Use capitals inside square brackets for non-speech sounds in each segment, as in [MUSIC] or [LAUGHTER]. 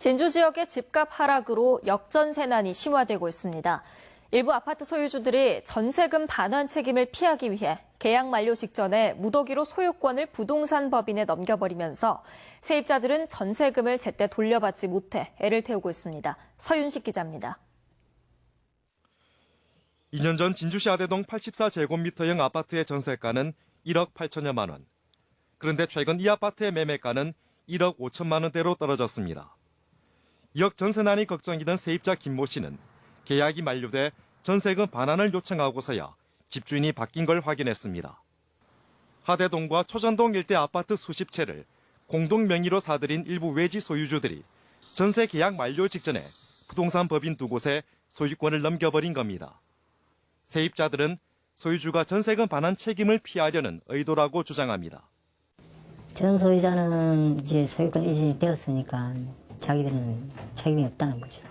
진주 지역의 집값 하락으로 역전세난이 심화되고 있습니다. 일부 아파트 소유주들이 전세금 반환 책임을 피하기 위해 계약 만료 직전에 무더기로 소유권을 부동산 법인에 넘겨버리면서 세입자들은 전세금을 제때 돌려받지 못해 애를 태우고 있습니다. 서윤식 기자입니다. 2년 전 진주시 아대동 84제곱미터형 아파트의 전세가는 1억 8천여만 원. 그런데 최근 이 아파트의 매매가는 1억 5천만 원대로 떨어졌습니다. 역 전세난이 걱정이던 세입자 김모 씨는 계약이 만료돼 전세금 반환을 요청하고서야 집주인이 바뀐 걸 확인했습니다. 하대동과 초전동 일대 아파트 수십 채를 공동 명의로 사들인 일부 외지 소유주들이 전세 계약 만료 직전에 부동산 법인 두 곳에 소유권을 넘겨버린 겁니다. 세입자들은 소유주가 전세금 반환 책임을 피하려는 의도라고 주장합니다. 전 소유자는 이제 소유권 이전이 되었으니까 자기들은 책임이 없다는 거죠.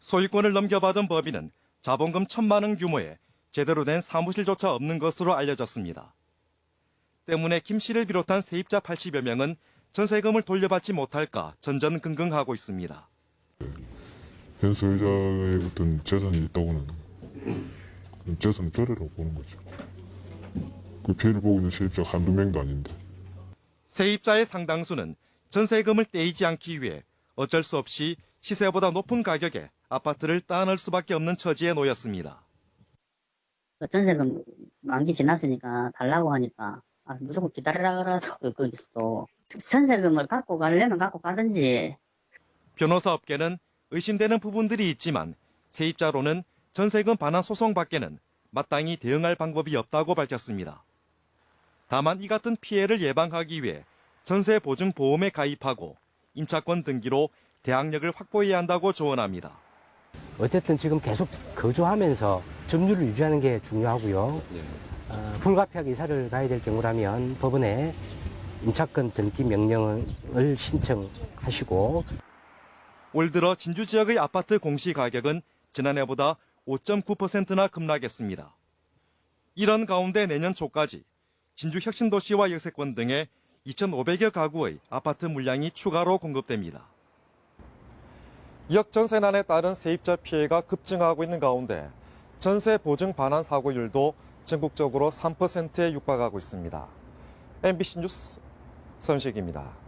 소유권을 넘겨받은 법인은 자본금 천만 원 규모의 제대로 된 사무실조차 없는 것으로 알려졌습니다. 때문에 김 씨를 비롯한 세입자 80여 명은 전세금을 돌려받지 못할까 전전긍긍하고 있습니다. 현 소유자의 어떤 재산이 있다고는 그런 재산 결여라고 보는 거죠. 그 피해를 보고 있는 세입자가 한두 명도 아닌데. 세입자의 상당수는 전세금을 떼이지 않기 위해 어쩔 수 없이 시세보다 높은 가격에 아파트를 따낼 수밖에 없는 처지에 놓였습니다. 그 전세금 만기 지났으니까 달라고 하니까 아, 무조건 기다리라고 거기서 [LAUGHS] 전세금을 갖고 가려면 갖고 가든지 변호사 업계는 의심되는 부분들이 있지만 세입자로는 전세금 반환 소송 밖에는 마땅히 대응할 방법이 없다고 밝혔습니다. 다만 이 같은 피해를 예방하기 위해 전세 보증 보험에 가입하고 임차권 등기로 대항력을 확보해야 한다고 조언합니다. 어쨌든 지금 계속 거주하면서 점유를 유지하는 게 중요하고요. 어, 불가피하게 이사를 가야 될 경우라면 법원에 임차권 등기 명령을 신청하시고 올 들어 진주 지역의 아파트 공시 가격은 지난해보다 5.9%나 급락했습니다. 이런 가운데 내년 초까지 진주 혁신도시와 역세권 등의 2,500여 가구의 아파트 물량이 추가로 공급됩니다. 역전세난에 따른 세입자 피해가 급증하고 있는 가운데 전세 보증 반환 사고율도 전국적으로 3%에 육박하고 있습니다. MBC 뉴스 선식입니다.